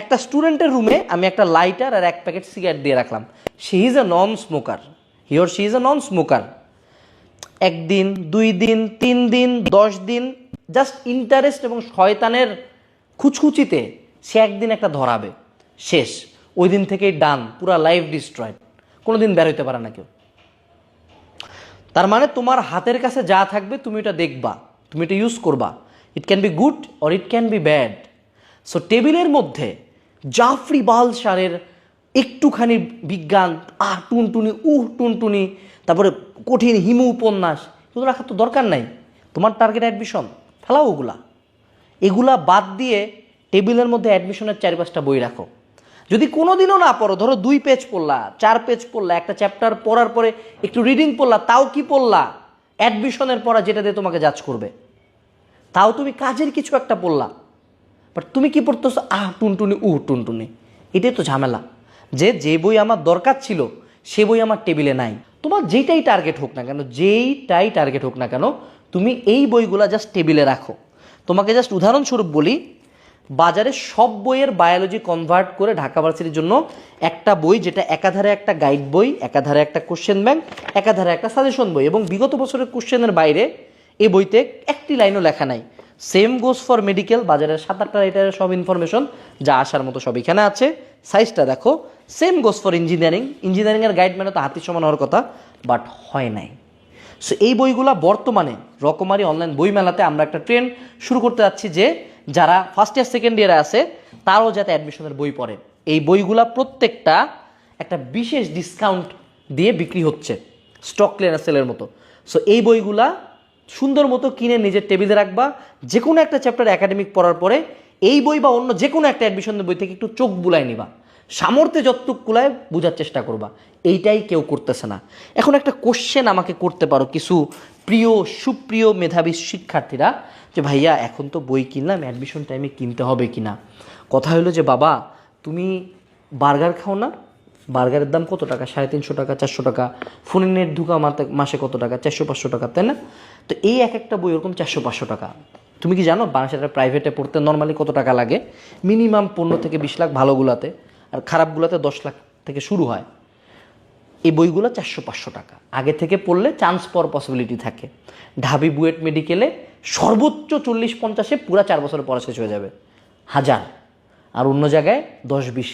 একটা স্টুডেন্টের রুমে আমি একটা লাইটার আর এক প্যাকেট সিগারেট দিয়ে রাখলাম। She is a non smoker here she is a non smoker একদিন, দুই দিন, তিন দিন, দশ দিন জাস্ট ইন্টারেস্ট এবং শয়তানের খুচখুচিতে সে একদিন একটা ধরাবে। শেষ। ওই দিন থেকেই ডান পুরা লাইফ ডিস্ট্রয়েড কোনো দিন হইতে পারে না কেউ। তার মানে তোমার হাতের কাছে যা থাকবে তুমি এটা দেখবা, তুমি এটা ইউজ করবা। It can be good or it can be bad so টেবিলের মধ্যে জাফরি বাল সারের একটুখানি বিজ্ঞান, আহ, টুনটুনি, উহ, টুনটুনি, তারপরে কঠিন হিমু উপন্যাস এগুলো রাখার তো দরকার নাই। তোমার টার্গেট অ্যাডমিশন ফেলাও ওগুলা। এগুলা বাদ দিয়ে টেবিলের মধ্যে অ্যাডমিশনের চারি পাঁচটা বই রাখো। যদি কোনোদিনও না পড়ো, ধরো দুই পেজ পড়লা, চার পেজ পড়লা, একটা চ্যাপ্টার পড়ার পরে একটু রিডিং পড়লা, তাও কি পড়লা? অ্যাডমিশনের পড়া যেটা দিয়ে তোমাকে জাজ করবে। তাও তুমি কাজের কিছু একটা পড়লা। বাট তুমি কি পড়তেছো? আহ, টুনটুনি, উহ, টুনটুনি। এটাই তো ঝামেলা। যে যে বই আমার দরকার ছিল, সে বই আমার টেবিলে নাই। তোমার যেইটাই টার্গেট হোক না কেন, যেইটাই টার্গেট হোক না কেন, তুমি এই বইগুলা জাস্ট টেবিলে রাখো। তোমাকে জাস্ট উদাহরণস্বরূপ বলি, বাজারে সব বইয়ের বায়োলজি কনভার্ট করে ঢাকা ভার্সিটির জন্য একটা বই যেটা একাধারে একটা গাইড বই, একাধারে একটা কোশ্চেন ব্যাংক একাধারে একটা সাজেশন বই এবং বিগত বছরের কোশ্চেনের বাইরে এই বইতে একটি লাইনও লেখা নাই। সেম গোস ফর মেডিকেল বাজারের সাত আটটা এটার সব ইনফরমেশন যা আসার মতো সব এখানে আছে। সাইজটা দেখো সেম গোস ফর ইঞ্জিনিয়ারিং ইঞ্জিনিয়ারিংয়ের গাইড মানে তো হাতির সমান হওয়ার কথা বাট হয় নাই। সো এই বইগুলা বর্তমানে রকমারি অনলাইন বই মেলাতে আমরা একটা ট্রেন্ড শুরু করতে যাচ্ছি যে, যারা ফার্স্ট ইয়ার সেকেন্ড ইয়ারে আছে, তারও যাতে অ্যাডমিশনের বই পড়ে। এই বইগুলা প্রত্যেকটা একটা বিশেষ ডিসকাউন্ট দিয়ে বিক্রি হচ্ছে স্টক ক্লিয়ার সেলের মতো। সো এই বইগুলা সুন্দর মতো কিনে নিজের টেবিলে রাখবা। যে কোনো একটা চ্যাপ্টার একাডেমিক পড়ার পরে এই বই বা অন্য যে কোনো একটা অ্যাডমিশনের বই থেকে একটু চোখ বুলায় নিবা। সামর্থ্যে যতটুক কুলায় বোঝার চেষ্টা করবা। এইটাই কেউ করতেছে না। এখন একটা কোশ্চেন আমাকে করতে পারো কিছু প্রিয়, সুপ্রিয় মেধাবী শিক্ষার্থীরা যে, ভাইয়া, এখন তো বই কিনলাম অ্যাডমিশন টাইমে কিনতে হবে কিনা? কথা হলো যে, বাবা, তুমি বার্গার খাও না? বার্গারের দাম কত টাকা? সাড়ে তিনশো টাকা, চারশো টাকা। ফোনের নেট ঢুকা মাসে কত টাকা? চারশো পাঁচশো টাকা, তাই না? তো এই এক একটা বই ওরকম চারশো পাঁচশো টাকা। তুমি কি জানো বাংলাদেশের প্রাইভেটে পড়তে নর্মালি কত টাকা লাগে? মিনিমাম পনেরো থেকে বিশ লাখ ভালোগুলাতে, আর খারাপগুলোতে দশ লাখ থেকে শুরু হয়। এই বইগুলো চারশো পাঁচশো টাকা। আগে থেকে পড়লে চান্স পাওয়ার পসিবিলিটি থাকে। ঢাবি বুয়েট মেডিকেলে সর্বোচ্চ চল্লিশ পঞ্চাশে পুরা চার বছরের পড়া শেষ হয়ে যাবে। হাজার। আর অন্য জায়গায় দশ, বিশ